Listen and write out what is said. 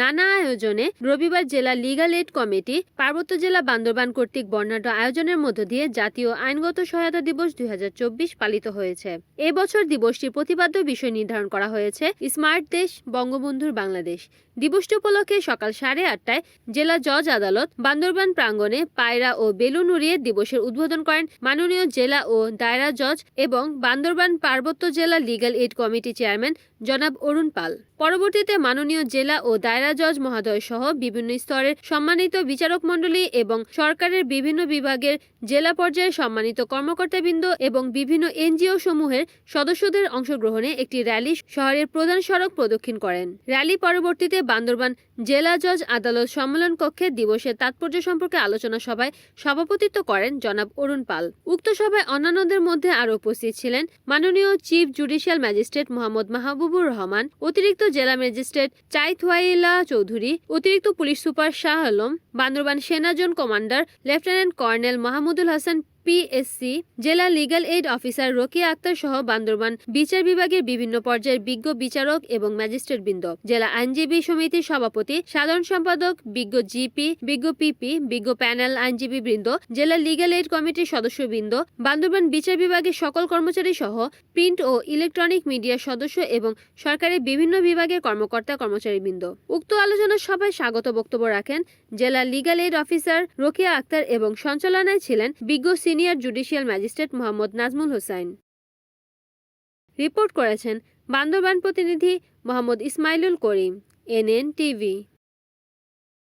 নানা আয়োজনে রবিবার জেলা লিগাল এইড কমিটি পার্বত্য জেলা বান্দরবান কর্তৃক বর্ণাঢ্য আয়োজনের মধ্য দিয়ে জাতীয় আইনগত সহায়তা দিবস দুই হাজার চব্বিশ পালিত হয়েছে। এবছর দিবসটির প্রতিপাদ্য বিষয় নির্ধারণ করা হয়েছে স্মার্ট দেশ, বঙ্গবন্ধুর বাংলাদেশ। দিবসটি উপলক্ষে সকাল সাড়ে আটটায় জেলা জজ আদালত বান্দরবান প্রাঙ্গণে পায়রা ও বেলুন উড়িয়ে দিবসের উদ্বোধন করেন মাননীয় জেলা ও দায়রা জজ এবং বান্দরবান পার্বত্য জেলা লিগাল এইড কমিটি চেয়ারম্যান জনাব অরুণ পাল। পরবর্তীতে মাননীয় জেলা ও দায়রা জজ মহোদয় সহ বিভিন্ন স্তরের সম্মানিত বিচারক মণ্ডলী এবং সরকারের বিভিন্ন বিভাগের জেলা পর্যায়ে সম্মানিত কর্মকর্তাবৃন্দ এবং বিভিন্ন এনজিও সমূহের সদস্যদের অংশগ্রহণে একটি র্যালি শহরের প্রধান সড়ক প্রদক্ষিণ করেন। র্যালি পরবর্তীতে বান্দরবান জেলা জজ আদালত সম্মেলন কক্ষে দিবসের তাৎপর্য সম্পর্কে আলোচনা সভায় সভাপতিত্ব করেন জনাব অরুণ পাল। উক্ত সভায় অন্যান্যদের মধ্যে আরও উপস্থিত ছিলেন মাননীয় chief judicial magistrate Mohammad Mahbubur Rahman, অতিরিক্ত জেলা ম্যাজিস্ট্রেট চাইথওয়াইলা চৌধুরী, অতিরিক্ত পুলিশ সুপার শাহ আলম, বান্দরবান সেনা সেনাজন commander, lieutenant colonel Mahmudul Hasan PSC জেলা legal aid officer Rokia Akter সহ বান্দরবান বিচার বিভাগের বিভিন্ন পর্যায়ের বিজ্ঞ বিচারক এবং ম্যাজিস্ট্রেট বৃন্দ জেলা আইনজীবী সমিতির সভাপতি, সাধারণ সম্পাদক, বিজ্ঞ জিপি, বিজ্ঞ পিপি, বিজ্ঞ প্যানেল আইনজীবী বৃন্দ জেলা লিগ্যাল এইড কমিটির সদস্যবৃন্দ, বান্দরবান বিচার বিভাগের সকল কর্মচারী সহ প্রিন্ট ও ইলেকট্রনিক মিডিয়ার সদস্য এবং সরকারের বিভিন্ন বিভাগের কর্মকর্তা কর্মচারীবৃন্দ উক্ত আলোচনা সভায় স্বাগত বক্তব্য রাখেন জেলা legal aid officer Rokeya Akter এবং সঞ্চালনায় ছিলেন বিজ্ঞ senior judicial magistrate Mohammad Nazmul Hossain report করেছেন বান্দরবান প্রতিনিধি মোহাম্মদ ইসমাইলুল করিম, এনএন টিভি।